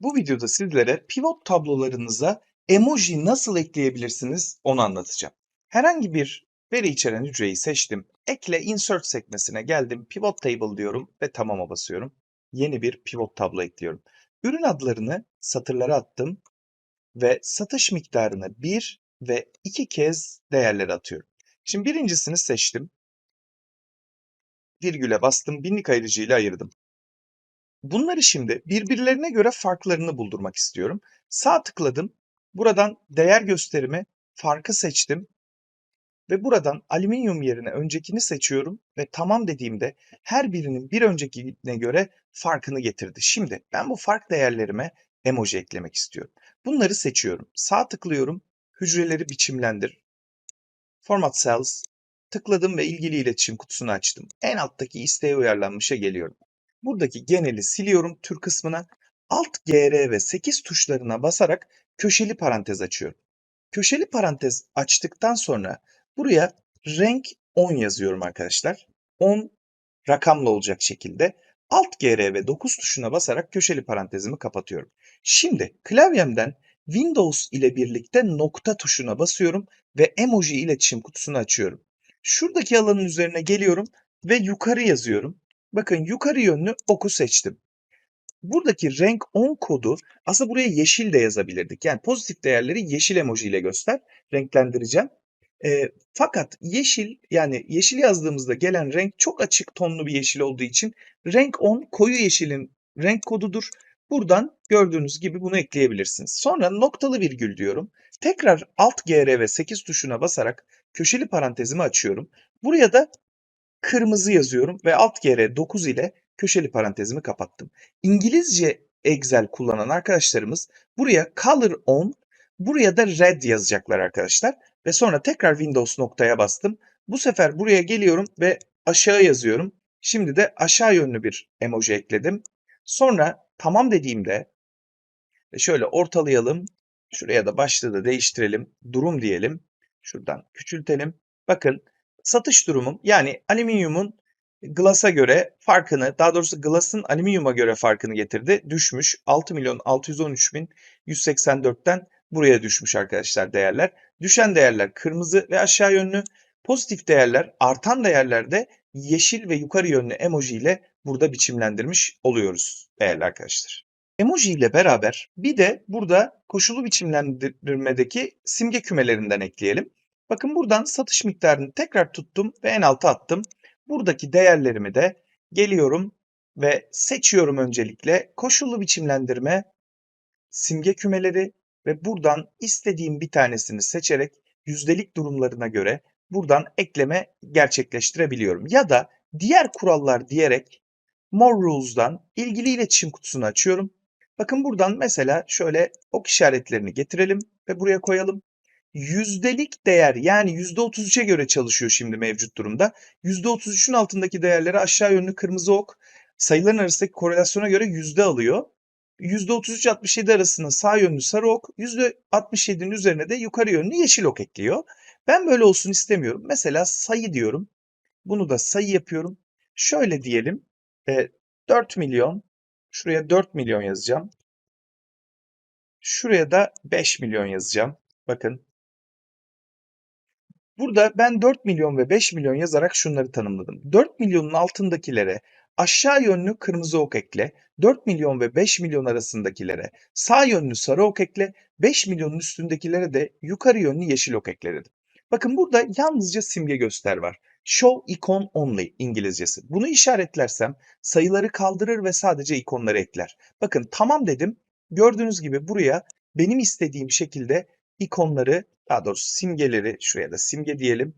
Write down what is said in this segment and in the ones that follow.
Bu videoda sizlere pivot tablolarınıza emoji nasıl ekleyebilirsiniz onu anlatacağım. Herhangi bir veri içeren hücreyi seçtim. Ekle insert sekmesine geldim. Pivot table diyorum ve tamama basıyorum. Yeni bir pivot tablo ekliyorum. Ürün adlarını satırlara attım ve satış miktarını 1 ve 2 kez değerleri atıyorum. Şimdi birincisini seçtim. Virgüle bastım. Binlik ayırıcıyla ayırdım. Bunları şimdi birbirlerine göre farklarını buldurmak istiyorum. Sağ tıkladım. Buradan değer gösterimi farkı seçtim. Ve buradan alüminyum yerine öncekini seçiyorum ve tamam dediğimde her birinin bir öncekine göre farkını getirdi. Şimdi ben bu fark değerlerime emoji eklemek istiyorum. Bunları seçiyorum. Sağ tıklıyorum. Hücreleri biçimlendir. Format Cells. Tıkladım ve ilgili iletişim kutusunu açtım. En alttaki isteğe uyarlanmışa geliyorum. Buradaki geneli siliyorum tür kısmına. Alt GR ve 8 tuşlarına basarak köşeli parantez açıyorum. Köşeli parantez açtıktan sonra buraya renk 10 yazıyorum arkadaşlar. 10 rakamlı olacak şekilde. Alt GR ve 9 tuşuna basarak köşeli parantezimi kapatıyorum. Şimdi klavyemden Windows ile birlikte nokta tuşuna basıyorum ve emoji iletişim kutusunu açıyorum. Şuradaki alanın üzerine geliyorum ve yukarı yazıyorum. Bakın yukarı yönlü oku seçtim. Buradaki renk 10 kodu aslında buraya yeşil de yazabilirdik. Yani pozitif değerleri yeşil emoji ile göster. Renklendireceğim. E, fakat yeşil yani yeşil yazdığımızda gelen renk çok açık tonlu bir yeşil olduğu için renk 10 koyu yeşilin renk kodudur. Buradan gördüğünüz gibi bunu ekleyebilirsiniz. Sonra noktalı virgül diyorum. Tekrar Alt GR ve 8 tuşuna basarak köşeli parantezimi açıyorum. Buraya da kırmızı yazıyorum ve alt GR 9 ile köşeli parantezimi kapattım. İngilizce Excel kullanan arkadaşlarımız buraya color on, buraya da red yazacaklar arkadaşlar. Ve sonra tekrar Windows noktaya bastım. Bu sefer buraya geliyorum ve aşağı yazıyorum. Şimdi de aşağı yönlü bir emoji ekledim. Sonra tamam dediğimde şöyle ortalayalım. Şuraya da başlığı da değiştirelim. Durum diyelim. Şuradan küçültelim. Bakın satış durumum yani alüminyumun Glass'a göre farkını, daha doğrusu Glass'ın alüminyuma göre farkını getirdi. Düşmüş. 6 milyon 613 bin 184'ten buraya düşmüş arkadaşlar değerler. Düşen değerler kırmızı ve aşağı yönlü. Pozitif değerler, artan değerlerde yeşil ve yukarı yönlü emoji ile burada biçimlendirmiş oluyoruz değerli arkadaşlar. Emoji ile beraber bir de burada koşulu biçimlendirmedeki simge kümelerinden ekleyelim. Bakın buradan satış miktarını tekrar tuttum ve en alta attım. Buradaki değerlerimi de geliyorum ve seçiyorum öncelikle koşullu biçimlendirme, simge kümeleri ve buradan istediğim bir tanesini seçerek yüzdelik durumlarına göre buradan ekleme gerçekleştirebiliyorum. Ya da diğer kurallar diyerek More Rules'dan ilgili iletişim kutusunu açıyorum. Bakın buradan mesela şöyle ok işaretlerini getirelim ve buraya koyalım yüzdelik değer yani %33'e göre çalışıyor şimdi mevcut durumda. %33'ün altındaki değerleri aşağı yönlü kırmızı ok sayıların arasındaki korelasyona göre yüzde alıyor. %33-67 arasında sağ yönlü sarı ok, %67'nin üzerine de yukarı yönlü yeşil ok ekliyor. Ben böyle olsun istemiyorum. Mesela sayı diyorum. Bunu da sayı yapıyorum. Şöyle diyelim. 4 milyon. Şuraya 4 milyon yazacağım. Şuraya da 5 milyon yazacağım. Bakın Burada ben 4 milyon ve 5 milyon yazarak şunları tanımladım. 4 milyonun altındakilere aşağı yönlü kırmızı ok ekle, 4 milyon ve 5 milyon arasındakilere sağ yönlü sarı ok ekle, 5 milyonun üstündekilere de yukarı yönlü yeşil ok ekle dedim. Bakın burada yalnızca simge göster var. Show icon only İngilizcesi. Bunu işaretlersem sayıları kaldırır ve sadece ikonları ekler. Bakın tamam dedim. Gördüğünüz gibi buraya benim istediğim şekilde ikonları daha doğrusu simgeleri şuraya da simge diyelim.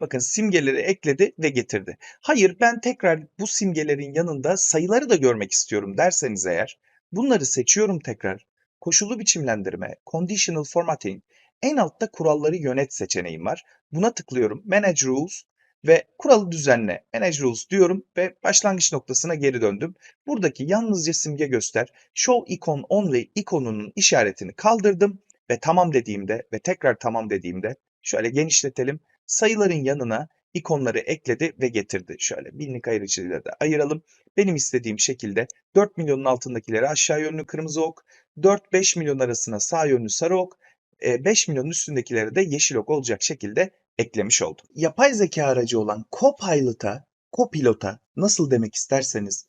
Bakın simgeleri ekledi ve getirdi. Hayır ben tekrar bu simgelerin yanında sayıları da görmek istiyorum derseniz eğer bunları seçiyorum tekrar. Koşullu biçimlendirme, conditional formatting, en altta kuralları yönet seçeneğim var. Buna tıklıyorum. Manage Rules ve kuralı düzenle. Manage Rules diyorum ve başlangıç noktasına geri döndüm. Buradaki yalnızca simge göster. Show Icon Only ikonunun işaretini kaldırdım ve tamam dediğimde ve tekrar tamam dediğimde şöyle genişletelim. Sayıların yanına ikonları ekledi ve getirdi. Şöyle binlik ayırıcıyla da ayıralım. Benim istediğim şekilde 4 milyonun altındakileri aşağı yönlü kırmızı ok, 4-5 milyon arasına sağ yönlü sarı ok, 5 milyonun üstündekileri de yeşil ok olacak şekilde eklemiş oldum. Yapay zeka aracı olan Copilot'a, Copilot'a nasıl demek isterseniz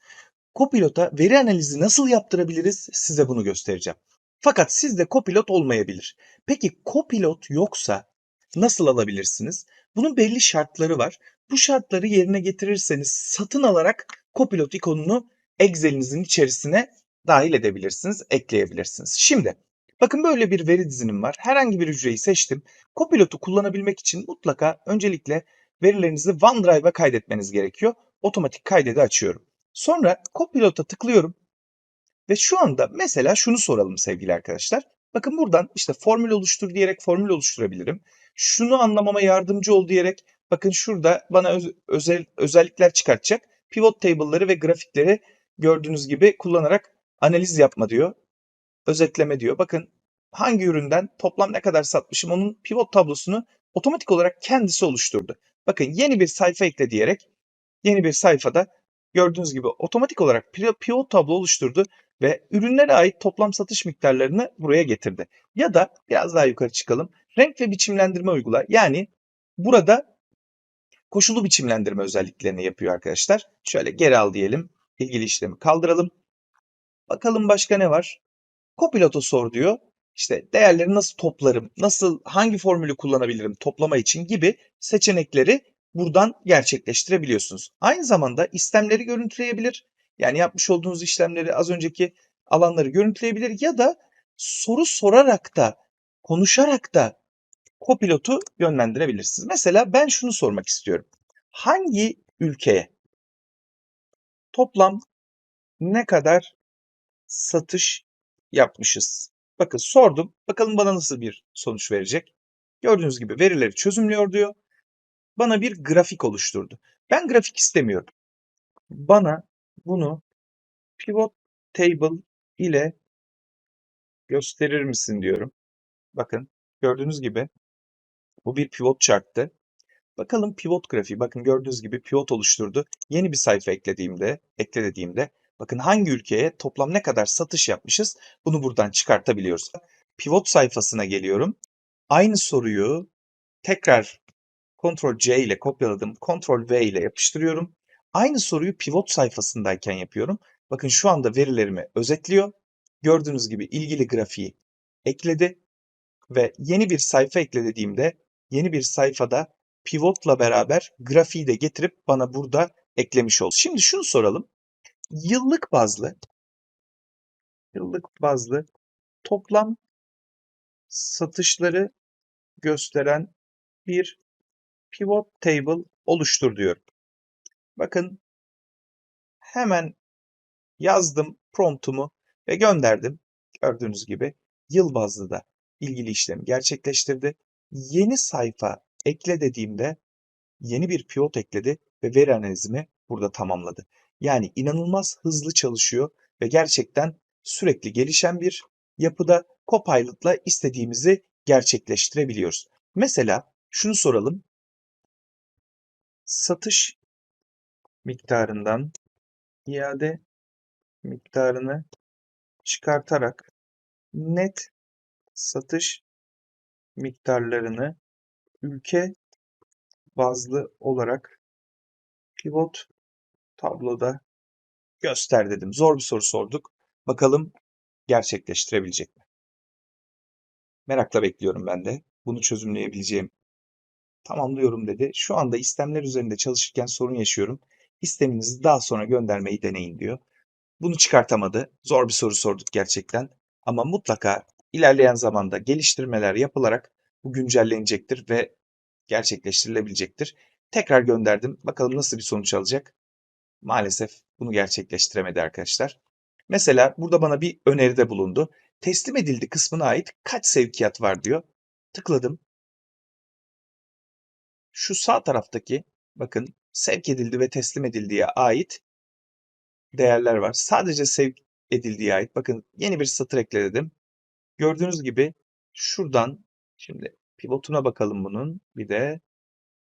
Copilot'a veri analizi nasıl yaptırabiliriz size bunu göstereceğim. Fakat sizde Copilot olmayabilir. Peki Copilot yoksa nasıl alabilirsiniz? Bunun belli şartları var. Bu şartları yerine getirirseniz satın alarak Copilot ikonunu Excel'inizin içerisine dahil edebilirsiniz, ekleyebilirsiniz. Şimdi bakın böyle bir veri dizinim var. Herhangi bir hücreyi seçtim. Copilot'u kullanabilmek için mutlaka öncelikle verilerinizi OneDrive'a kaydetmeniz gerekiyor. Otomatik kaydedi açıyorum. Sonra Copilot'a tıklıyorum. Ve şu anda mesela şunu soralım sevgili arkadaşlar. Bakın buradan işte formül oluştur diyerek formül oluşturabilirim. Şunu anlamama yardımcı ol diyerek bakın şurada bana öz, özel özellikler çıkartacak. Pivot table'ları ve grafikleri gördüğünüz gibi kullanarak analiz yapma diyor. Özetleme diyor. Bakın hangi üründen toplam ne kadar satmışım onun pivot tablosunu otomatik olarak kendisi oluşturdu. Bakın yeni bir sayfa ekle diyerek yeni bir sayfada gördüğünüz gibi otomatik olarak pivot tablo oluşturdu ve ürünlere ait toplam satış miktarlarını buraya getirdi. Ya da biraz daha yukarı çıkalım. Renk ve biçimlendirme uygula. Yani burada koşulu biçimlendirme özelliklerini yapıyor arkadaşlar. Şöyle geri al diyelim. İlgili işlemi kaldıralım. Bakalım başka ne var? Copilot'a sor diyor. İşte değerleri nasıl toplarım, nasıl hangi formülü kullanabilirim toplama için gibi seçenekleri buradan gerçekleştirebiliyorsunuz. Aynı zamanda istemleri görüntüleyebilir. Yani yapmış olduğunuz işlemleri az önceki alanları görüntüleyebilir ya da soru sorarak da konuşarak da Copilot'u yönlendirebilirsiniz. Mesela ben şunu sormak istiyorum. Hangi ülkeye toplam ne kadar satış yapmışız? Bakın sordum. Bakalım bana nasıl bir sonuç verecek. Gördüğünüz gibi verileri çözümlüyor diyor. Bana bir grafik oluşturdu. Ben grafik istemiyorum. Bana bunu pivot table ile gösterir misin diyorum. Bakın gördüğünüz gibi bu bir pivot charttı. Bakalım pivot grafiği. Bakın gördüğünüz gibi pivot oluşturdu. Yeni bir sayfa eklediğimde, ekle dediğimde bakın hangi ülkeye toplam ne kadar satış yapmışız bunu buradan çıkartabiliyoruz. Pivot sayfasına geliyorum. Aynı soruyu tekrar Ctrl C ile kopyaladım. Ctrl V ile yapıştırıyorum. Aynı soruyu pivot sayfasındayken yapıyorum. Bakın şu anda verilerimi özetliyor. Gördüğünüz gibi ilgili grafiği ekledi ve yeni bir sayfa ekle dediğimde yeni bir sayfada pivotla beraber grafiği de getirip bana burada eklemiş oldu. Şimdi şunu soralım. Yıllık bazlı yıllık bazlı toplam satışları gösteren bir pivot table oluştur diyorum. Bakın hemen yazdım promptumu ve gönderdim. Gördüğünüz gibi yıl bazlı da ilgili işlemi gerçekleştirdi. Yeni sayfa ekle dediğimde yeni bir pivot ekledi ve veri analizimi burada tamamladı. Yani inanılmaz hızlı çalışıyor ve gerçekten sürekli gelişen bir yapıda Copilot'la istediğimizi gerçekleştirebiliyoruz. Mesela şunu soralım. Satış miktarından iade miktarını çıkartarak net satış miktarlarını ülke bazlı olarak pivot tabloda göster dedim. Zor bir soru sorduk. Bakalım gerçekleştirebilecek mi? Merakla bekliyorum ben de. Bunu çözümleyebileceğim. Tamamlıyorum dedi. Şu anda istemler üzerinde çalışırken sorun yaşıyorum. İsteminizi daha sonra göndermeyi deneyin diyor. Bunu çıkartamadı. Zor bir soru sorduk gerçekten. Ama mutlaka ilerleyen zamanda geliştirmeler yapılarak bu güncellenecektir ve gerçekleştirilebilecektir. Tekrar gönderdim. Bakalım nasıl bir sonuç alacak. Maalesef bunu gerçekleştiremedi arkadaşlar. Mesela burada bana bir öneride bulundu. Teslim edildi kısmına ait kaç sevkiyat var diyor. Tıkladım. Şu sağ taraftaki bakın sevk edildi ve teslim edildiğe ait değerler var. Sadece sevk edildiği ait. Bakın yeni bir satır ekledim. Gördüğünüz gibi şuradan şimdi pivotuna bakalım bunun. Bir de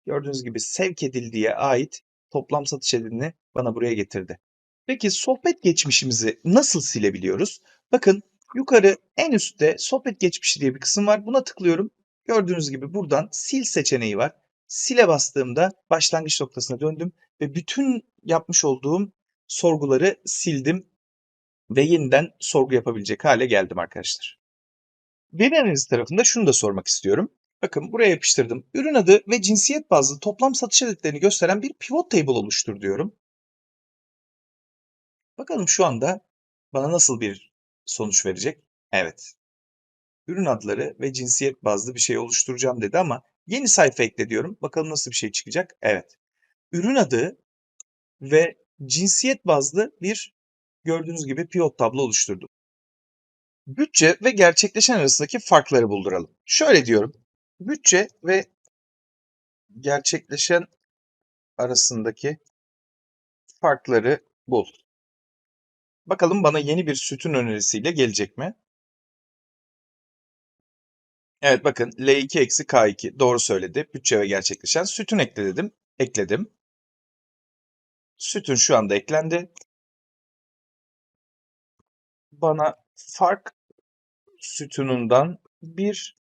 gördüğünüz gibi sevk edildiğe ait toplam satış edilini bana buraya getirdi. Peki sohbet geçmişimizi nasıl silebiliyoruz? Bakın yukarı en üstte sohbet geçmişi diye bir kısım var. Buna tıklıyorum. Gördüğünüz gibi buradan sil seçeneği var. Sile bastığımda başlangıç noktasına döndüm ve bütün yapmış olduğum sorguları sildim ve yeniden sorgu yapabilecek hale geldim arkadaşlar. Veri analizi tarafında şunu da sormak istiyorum. Bakın buraya yapıştırdım. Ürün adı ve cinsiyet bazlı toplam satış adetlerini gösteren bir pivot table oluştur diyorum. Bakalım şu anda bana nasıl bir sonuç verecek? Evet. Ürün adları ve cinsiyet bazlı bir şey oluşturacağım dedi ama yeni sayfa ekle diyorum. Bakalım nasıl bir şey çıkacak? Evet. Ürün adı ve cinsiyet bazlı bir gördüğünüz gibi pivot tablo oluşturdum. Bütçe ve gerçekleşen arasındaki farkları bulduralım. Şöyle diyorum. Bütçe ve gerçekleşen arasındaki farkları bul. Bakalım bana yeni bir sütun önerisiyle gelecek mi? Evet bakın L2 eksi K2 doğru söyledi. Bütçe ve gerçekleşen sütun ekle dedim. Ekledim. Sütun şu anda eklendi. Bana fark sütunundan bir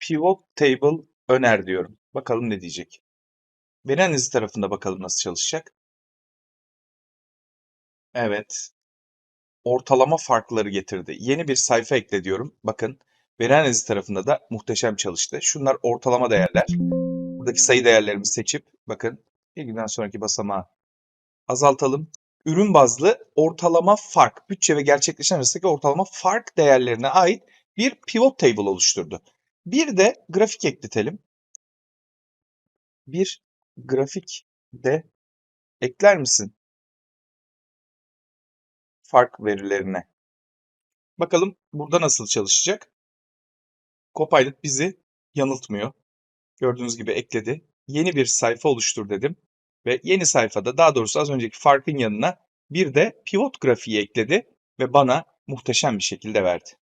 pivot table öner diyorum. Bakalım ne diyecek. Veri analizi tarafında bakalım nasıl çalışacak. Evet. Ortalama farkları getirdi. Yeni bir sayfa ekle diyorum. Bakın veri tarafında da muhteşem çalıştı. Şunlar ortalama değerler. Buradaki sayı değerlerimi seçip bakın bir günden sonraki basamağı azaltalım. Ürün bazlı ortalama fark, bütçe ve gerçekleşen arasındaki ortalama fark değerlerine ait bir pivot table oluşturdu. Bir de grafik ekletelim. Bir grafik de ekler misin? Fark verilerine. Bakalım burada nasıl çalışacak? Copilot bizi yanıltmıyor. Gördüğünüz gibi ekledi. Yeni bir sayfa oluştur dedim. Ve yeni sayfada daha doğrusu az önceki farkın yanına bir de pivot grafiği ekledi ve bana muhteşem bir şekilde verdi.